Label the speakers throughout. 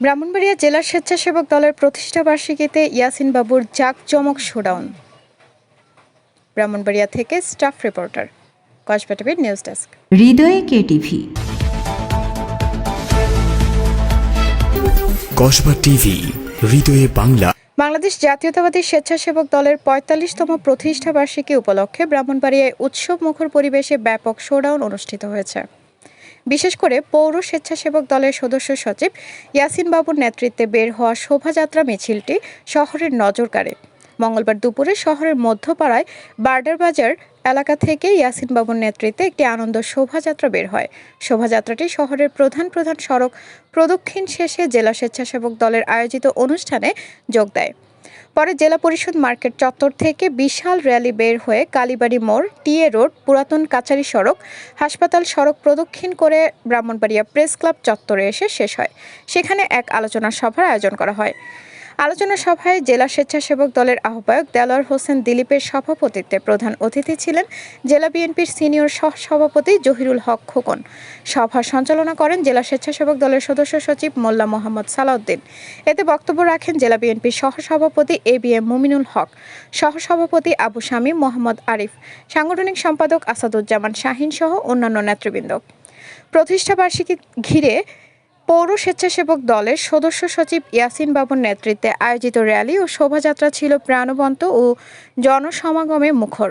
Speaker 1: ব্রাহ্মণবাড়িয়া জেলা স্বেচ্ছাসেবক দলের প্রতিষ্ঠা বার্ষিকীতে ইয়াসিন বাবুর জাঁকজমক শোডাউন। ব্রাহ্মণবাড়িয়া থেকে স্টাফ রিপোর্টার কসবা টিভির নিউজ ডেস্ক।
Speaker 2: হৃদয়ে কেটিভি
Speaker 3: কসবা টিভি হৃদয়ে বাংলা।
Speaker 1: বাংলাদেশ জাতীয়তাবাদী স্বেচ্ছাসেবক দলের পঁয়তাল্লিশতম প্রতিষ্ঠা বার্ষিকী উপলক্ষে ব্রাহ্মণবাড়িয়ায় উৎসব মুখর পরিবেশে ব্যাপক শোডাউন অনুষ্ঠিত হয়েছে। বিশেষ করে পৌর স্বেচ্ছাসেবক দলের সদস্য সচিব ইয়াসিন বাবুর নেতৃত্বে বের হওয়া শোভাযাত্রা মিছিলটি শহরের নজর কাড়ে। মঙ্গলবার দুপুরে শহরের মধ্যপাড়ায় বার্ডার বাজার এলাকা থেকে ইয়াসিন বাবুর নেতৃত্বে একটি আনন্দ শোভাযাত্রা বের হয়। শোভাযাত্রাটি শহরের প্রধান প্রধান সড়ক প্রদক্ষিণ শেষে জেলা স্বেচ্ছাসেবক দলের আয়োজিত অনুষ্ঠানে যোগ দেয়। পরে জেলা পরিষদ মার্কেট চত্বর থেকে বিশাল র্যালি বের হয়ে কালীবাড়ি মোড়, টিএ রোড, পুরাতন কাছারি সড়ক, হাসপাতাল সড়ক প্রদক্ষিণ করে ব্রাহ্মণবাড়িয়া প্রেস ক্লাব চত্বরে এসে শেষ হয়। সেখানে এক আলোচনা সভার আয়োজন করা হয়। আলোচনা সভায় জেলা স্বেচ্ছাসেবক দলের আহ্বায়ক দেলোয়ার হোসেন দিলীপের সভাপতিত্বে প্রধান অতিথি ছিলেন জেলা বিএনপির সিনিয়র সহ সভাপতি জহিরুল হক খোকন। সভা সঞ্চালনা করেন জেলা স্বেচ্ছাসেবক দলের সদস্য সচিব মোল্লা মোহাম্মদ সালাউদ্দিন। এতে বক্তব্য রাখেন জেলা বিএনপির সহসভাপতি A B M Muminul Haque, সহসভাপতি আবু শামীম মোহাম্মদ আরিফ, সাংগঠনিক সম্পাদক আসাদুজ্জামান শাহিন সহ অন্যান্য নেতৃবৃন্দ। প্রতিষ্ঠাবার্ষিকী ঘিরে পৌর স্বেচ্ছাসেবক দলের সদস্য সচিব ইয়াসিন বাবুর নেতৃত্বে আয়োজিত র্যালি ও শোভাযাত্রা ছিল প্রাণবন্ত ও জনসমাগমে মুখর।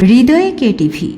Speaker 2: হৃদয়ে কেটিভি